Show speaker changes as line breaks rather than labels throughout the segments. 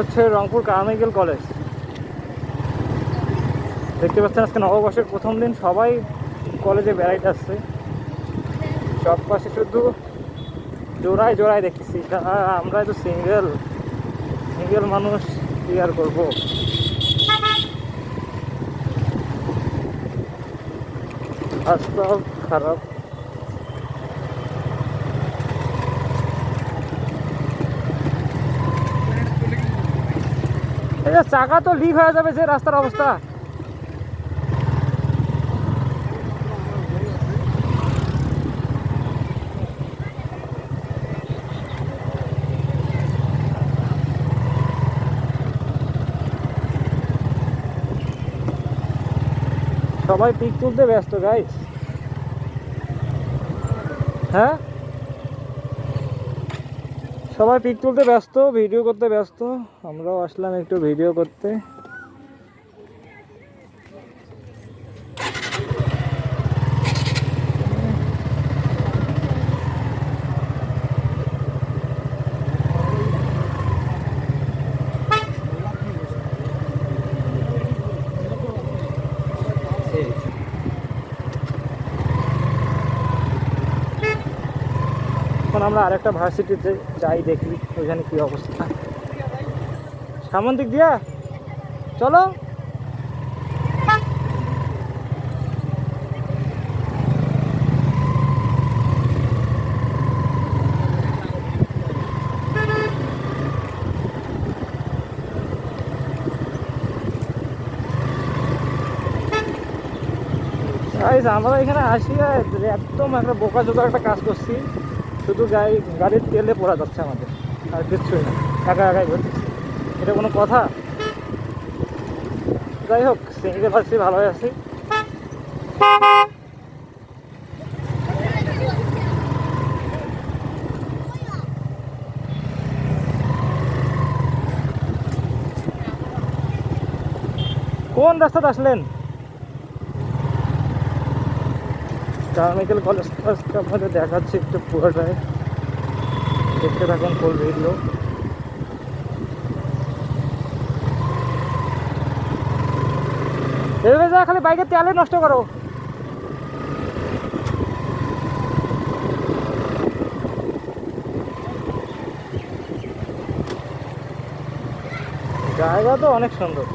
হচ্ছে রংপুর কারমেগেল কলেজ। দেখতে পাচ্ছেন আজকে নববর্ষের প্রথম দিন সবাই কলেজে বেড়াইতে আসছে। সব পাশে শুধু জোড়ায় জোড়ায় দেখতেছি। আমরা তো সিঙ্গেল সিঙ্গেল মানুষ কি আর করব? রাস্তা খারাপ। চাকা তো লিক হয়ে যাবে যে রাস্তার অবস্থা। সবাই পিক তুলতে ব্যস্ত গাইস হ্যাঁ? সবাই পিক তুলতে ব্যস্ত ভিডিও করতে ব্যস্ত। আমরাও আসলাম একটু ভিডিও করতে। এখন আমরা আরেকটা ভার্সিটিতে যাই, দেখি ওইখানে কি অবস্থা। সামন দিক দিয়া, চলো। আমরা এখানে আসি একদম একটা বোকা জোকার একটা কাজ করছি। শুধু গাড়ি গাড়ির তেলে পড়া যাচ্ছে আমাদের, আর কিচ্ছুই না। একা একাই ঘুরতেছি এটা কোনো কথা? যাই হোক, সিঙ্গেল আছি ভালোই আছি। কোন রাস্তাতে আসলেন? কারমিক্যাল কলেজ ফার্স্ট আপনাদের দেখাচ্ছি একটু পুরোটাই। দেখতে থাকুন ফুল ভিডিও খালি বাইকের তেলে নষ্ট করো। জায়গা তো অনেক সুন্দর।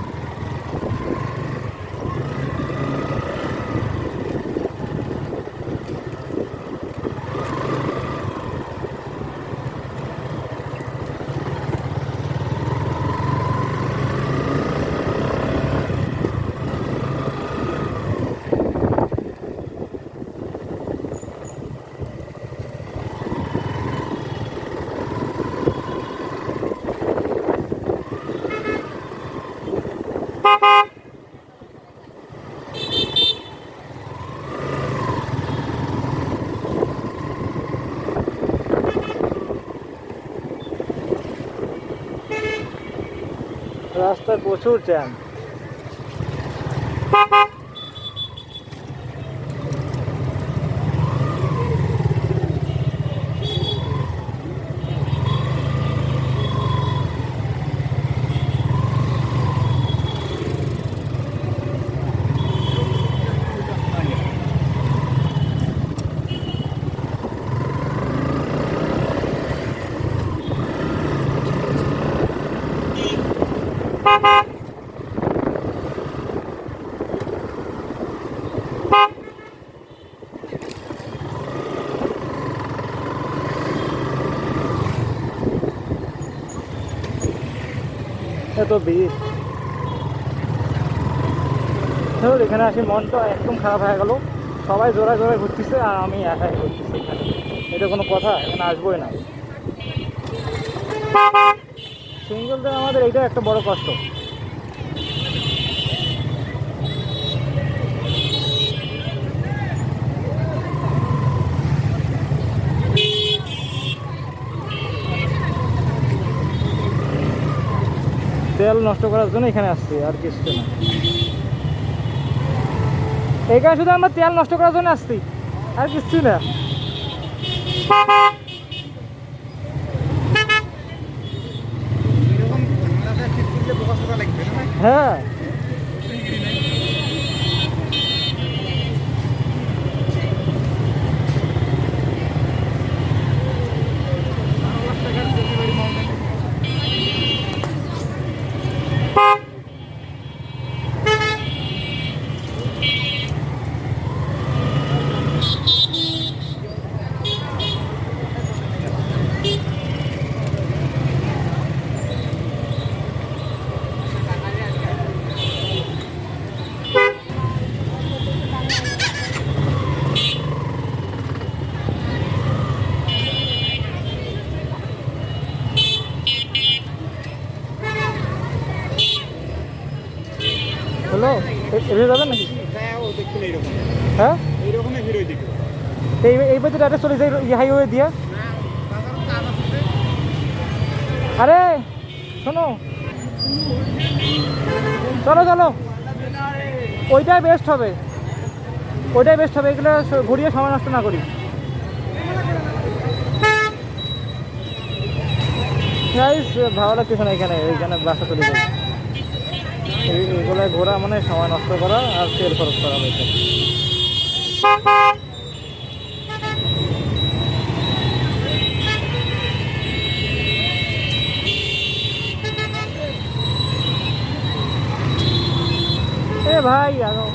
પુસ્તક ઓછું છે એમ. এত ভিড় ধর এখানে আসি মনটা একদম খারাপ হয়ে গেল। সবাই জোড়া জোড়ায় ঘুরতেছে আর আমি একাই ঘুরতেছি এখানে। এটা কোনো কথা, এখানে আসবোই না। সিঙ্গেলদের আমাদের এইটা একটা বড় কষ্ট। তেল নষ্ট করার জন্য এখানে আসছে আর কিছু না। এখানে শুধু আমরা তেল নষ্ট করার জন্য আসছি আর কিছু না। হ্যাঁ। এ- এভাবে যাবেন নাকি?
হ্যাঁ?
এই এই পথে চলে যাই এই হাইওয়ে দিয়া? আরে শোনো। চলো চলো। ওইটাই বেস্ট হবে। ওইটাই বেস্ট হবে। এগুলো ঘুরিয়ে সময় নষ্ট না করি। ভালো লাগতেছে না এখানে। এইখানে বাসা চলে এই- এগুলো ঘোরা মানে সময় নষ্ট করা আর তেল খরচ করা হয়েছে। ভাই আগো